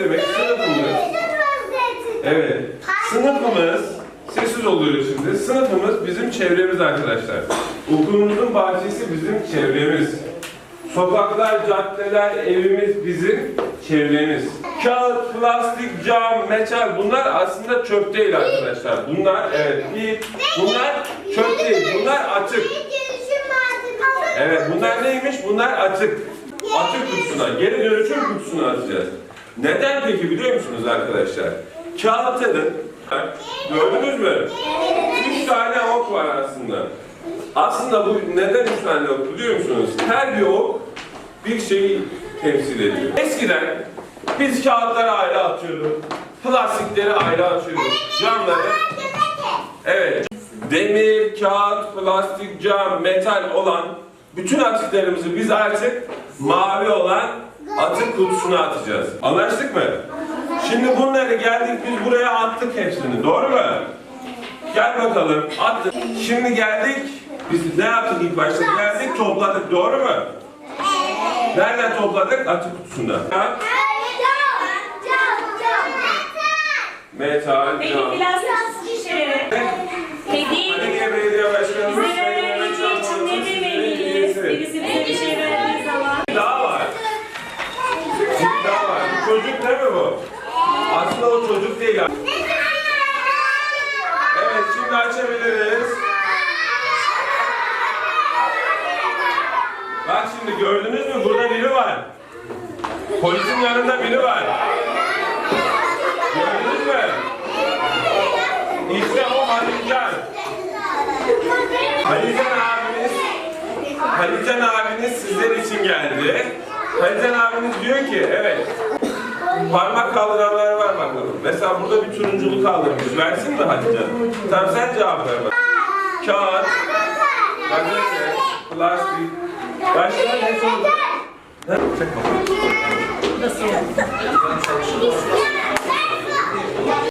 Demek? Sınıfımız. Evet. Sınıfımız, sessiz oluyoruz şimdi. Sınıfımız bizim çevremiz arkadaşlar. Okulumuzun bahçesi bizim çevremiz. Sokaklar, caddeler, evimiz bizim çevremiz. Kağıt, plastik, cam, metal bunlar aslında çöp değil arkadaşlar. Bunlar evet bir bunlar çöp değil. Bunlar atık. Evet bunlar neymiş? Bunlar atık. Atık kutusuna, geri dönüşüm kutusuna atacağız. Neden peki biliyor musunuz arkadaşlar? Kağıtların, gördünüz mü? Üç tane ok var aslında. Aslında bu neden üç tane ok biliyor musunuz? Her bir ok bir şeyi temsil ediyor. Eskiden biz kağıtları ayrı atıyorduk, plastikleri ayrı atıyorduk, camları Evet. Demir, kağıt, plastik, cam, metal olan bütün atıklarımızı biz artık mavi olan atık kutusuna atacağız. Anlaştık mı? Şimdi bunları geldik biz buraya attık hepsini. Doğru mu? Gel bakalım. Attık. Şimdi geldik. Biz ne yaptık ilk başta? Geldik topladık. Doğru mu? Nereden topladık? Atık kutusunda. Ha? Metal, Peki cam. plastik şişeleri. Hediye Belediye Belediye Başkanımız bu? Aslında o çocuk değil. Evet şimdi açabiliriz. Bak şimdi gördünüz mü? Burada biri var. Polisin yanında biri var. Gördünüz mü? İşte o Halilcan. Halilcan abiniz Halilcan abiniz sizler için geldi. Halilcan abiniz diyor ki evet parmak kaldıranlar var bakalım. Mesela burada bir turunculu kaldırmış. Versin mi Halilcan? Tamam sen cevap ver bak. Kağıt, gazete, plastik. Başka ne sorun? Nasıl?